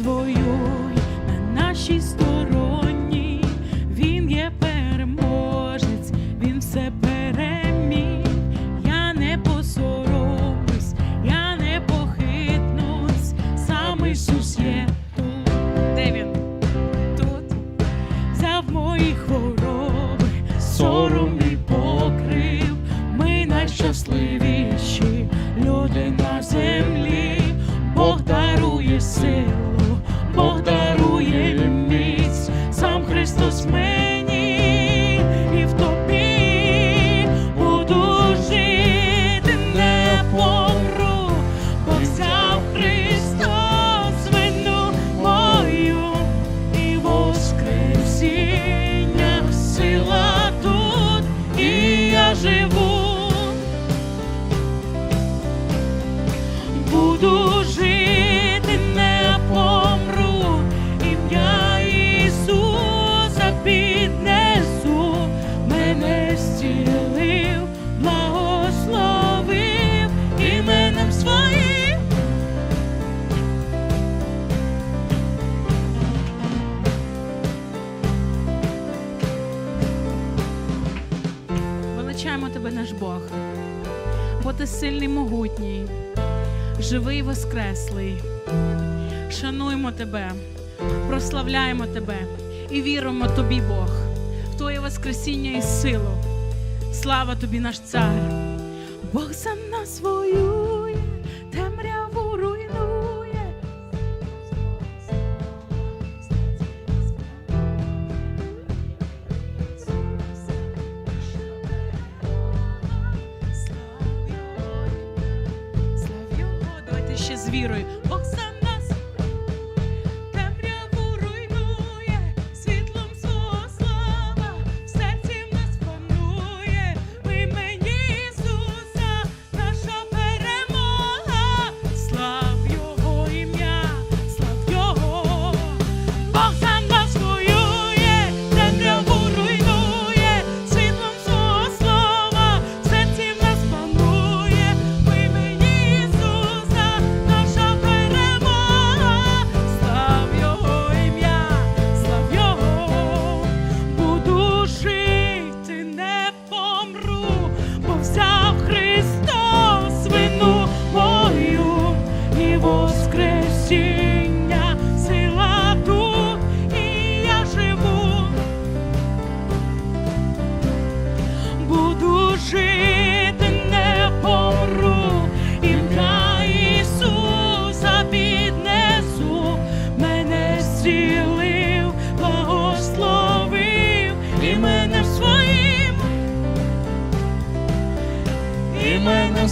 Бог за Величаємо тебе, наш Бог, бо ти сильний, могутній, живий, воскреслий. Шануємо тебе, прославляємо тебе і віримо тобі, Бог, в Твоє Воскресіння і силу. Слава тобі, наш цар. Бог за нас воює, вірою.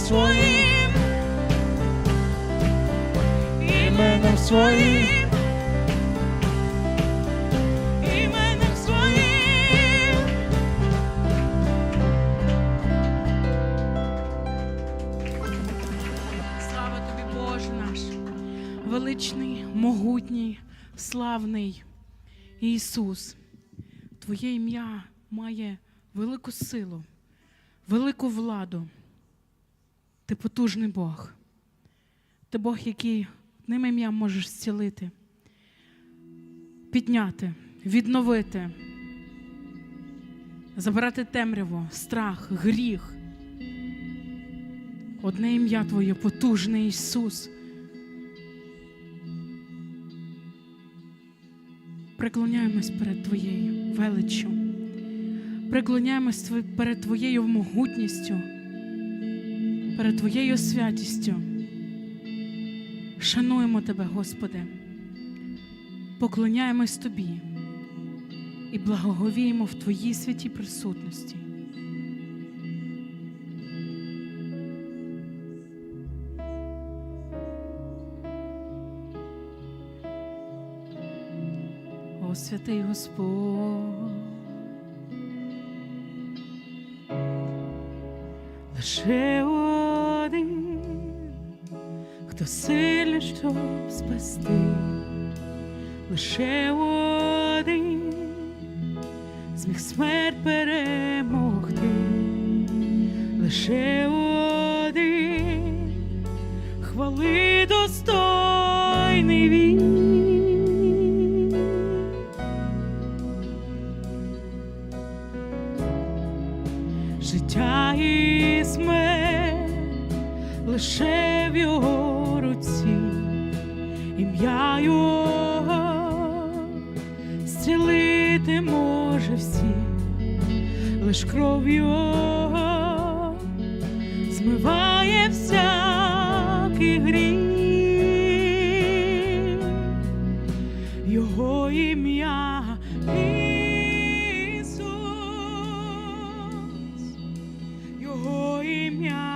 Своїм, іменем своїм. Величний, могутній, славний Ісус. Твоє ім'я має велику силу, велику владу. Ти потужний Бог. Ти Бог, який одним ім'ям можеш зцілити, підняти, відновити, забрати темряву, страх, гріх. Одне ім'я Твоє потужний Ісус. Преклоняємось перед Твоєю величчю. Преклоняємось Тво- перед Твоєю могутністю, перед Твоєю святістю. Шануємо Тебе, Господи. Поклоняємось Тобі і благоговіємо в Твоїй святій присутності. О, святий Господь, лише один, хто сильний, щоб спасти, лише один зміг смерть перемогти, лише один хвали достойний він. Життя і смерть лише в його ім'я його зцілити може всіх, лиш кров його змиває всякий гріх. Його ім'я Ісус, Його ім'я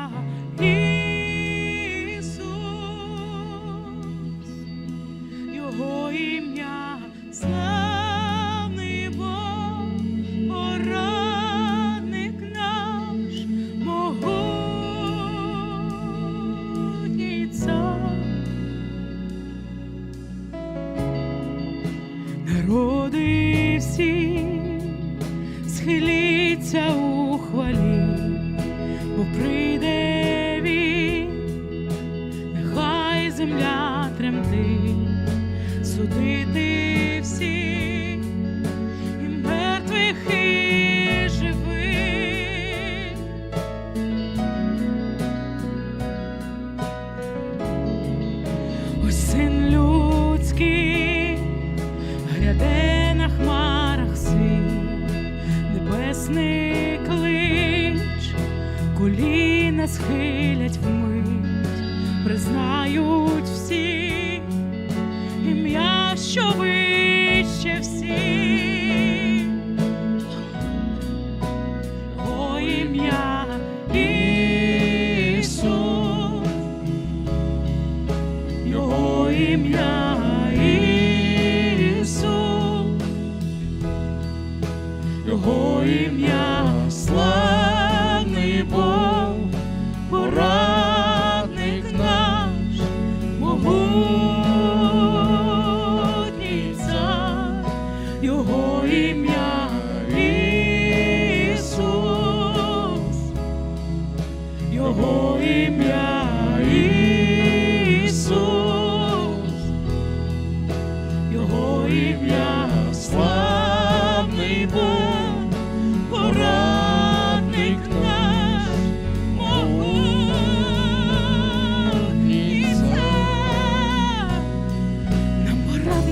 що вище всі.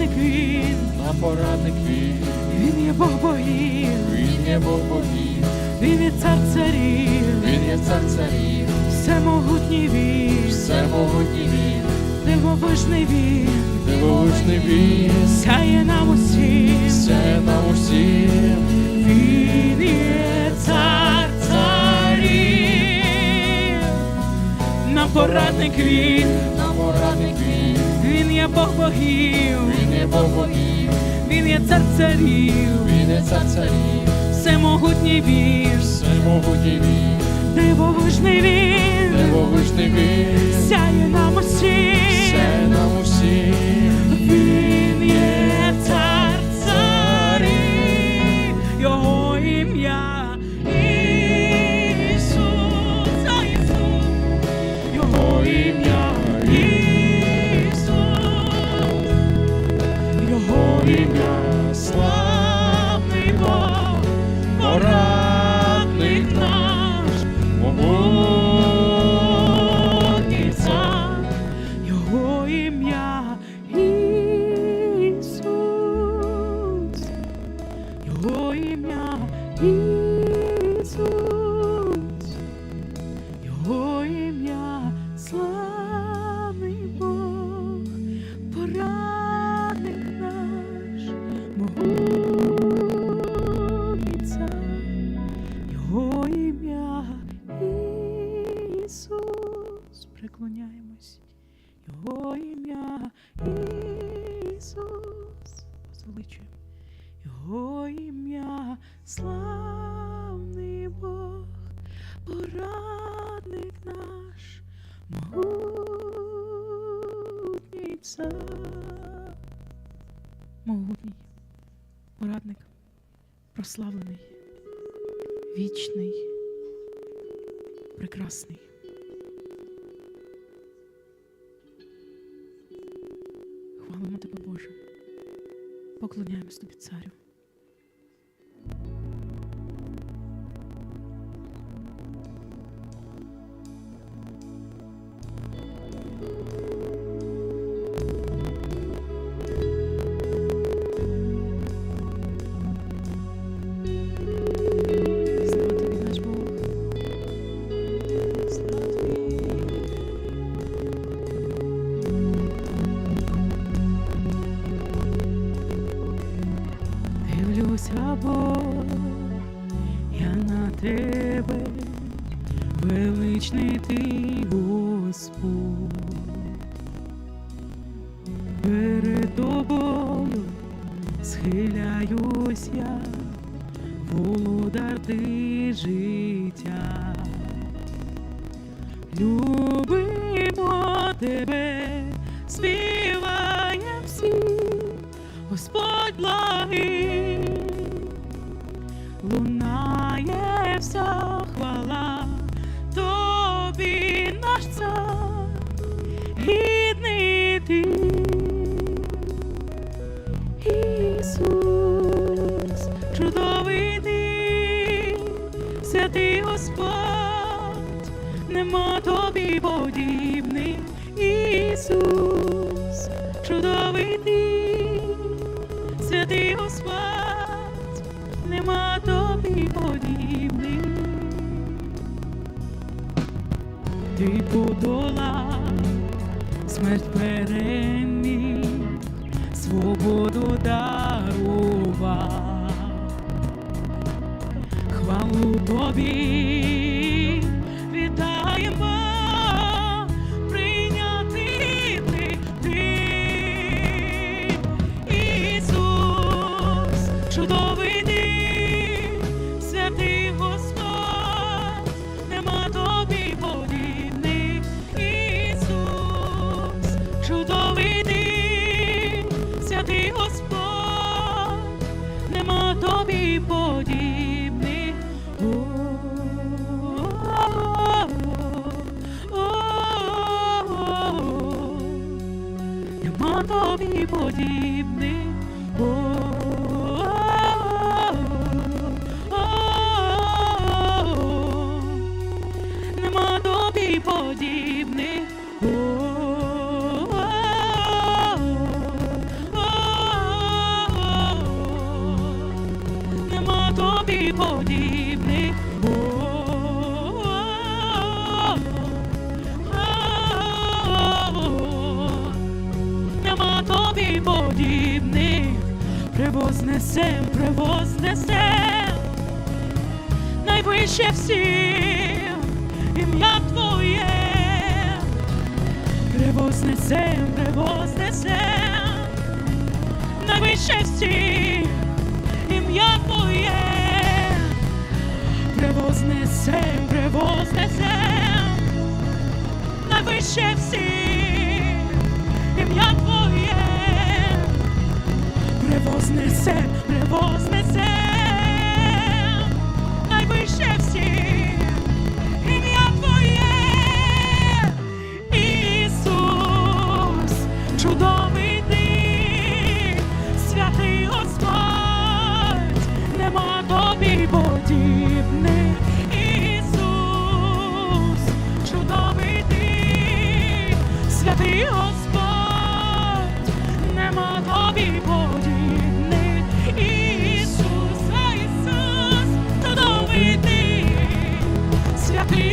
Порадник він, На порадник він, він є Бог богів, він є Бог богів, він є цар царів, він є цар царів, всемогутній він, всемогутній він, дивовижний він. дивовижний він, Сяє нам усім, все нам усім, він є цар царів, нам порадник він, на порадник він є Бог богів, він є Бог богів, він є цар царів, він є цар царів, всемогутній він, всемогутній він, дивовижний він, дивовижний він, сяє нам усім, сяє нам усім, ім'я Ісус, преклоняємось. Його ім'я Ісус, возвеличуємо. Його ім'я славний Бог, порадник наш, могутній цар. Могутній порадник, прославлений, вічний, прекрасний. Хвалимо тебе, Боже. Поклоняємось тобі, царю. Величний ти Господь. Перед тобою схиляюсь я, володар ти життя. Любимо тебе, співаєм всі, Господь благий, подолав смерть переміг, свободу дарував. Хвалу тобі вітаємо, чудовий тобі найвище всіх ім'я Твоє. Превознесем, превознесем найвище всіх ім'я Твоє. Превознесем, превознесем найвище всіх ім'я Твоє. Превознесем, превознесем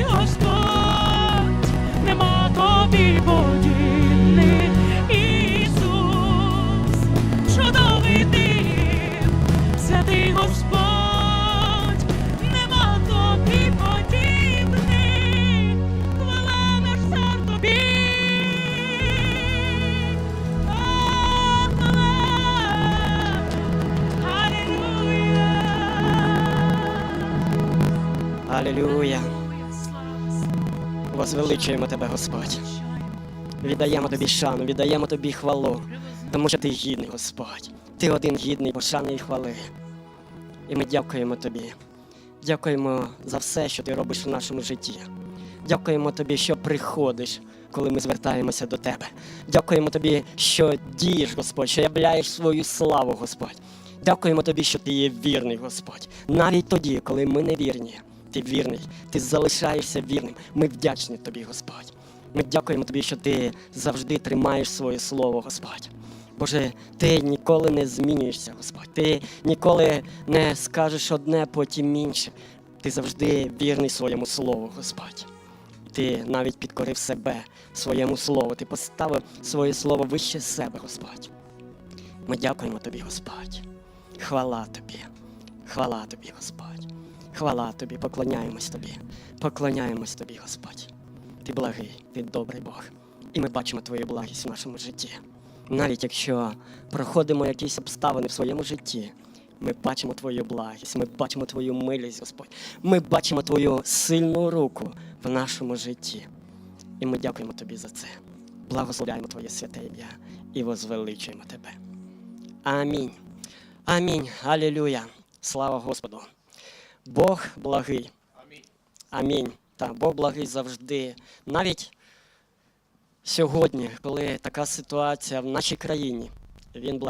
Господь, нема тобі подібних. Ісус, чудовий ти, святий Господь, нема тобі подібних. Хвала наш цар тобі. О, Возвеличуємо тебе, Господь. Віддаємо тобі шану, віддаємо тобі хвалу, тому що ти гідний, Господь. Ти один гідний пошани і хвали. І ми дякуємо тобі. Дякуємо за все, що ти робиш в нашому житті. Дякуємо тобі, що приходиш, коли ми звертаємося до Тебе. Дякуємо Тобі, що дієш, Господь, що являєш свою славу, Господь. Дякуємо Тобі, що Ти є вірний, Господь. Навіть тоді, коли ми не вірні, Ти вірний, Ти залишаєшся вірним. Ми вдячні Тобі, Господь. Ми дякуємо Тобі, що Ти завжди тримаєш своє слово, Господь. Боже, ти ніколи не змінюєшся, Господь. Ти ніколи не скажеш одне, потім інше. Ти завжди вірний своєму слову, Господь. Ти навіть підкорив себе своєму слову. Ти поставив своє слово вище себе, Господь. Ми дякуємо тобі, Господь. Хвала тобі. Хвала тобі, Господь. Хвала тобі, поклоняємось тобі. Поклоняємось тобі, Господь. Ти благий, ти добрий Бог. І ми бачимо твою благість в нашому житті. Навіть якщо проходимо якісь обставини в своєму житті, ми бачимо твою благість, ми бачимо твою милість, Господь. Ми бачимо твою сильну руку в нашому житті. І ми дякуємо тобі за це. Благословляємо Твоє святе ім'я і возвеличуємо тебе. Амінь. Амінь. Алілюя. Слава Господу. Бог благий. Амінь. Так, Бог благий завжди. Навіть сьогодні, коли така ситуація в нашій країні, він благий.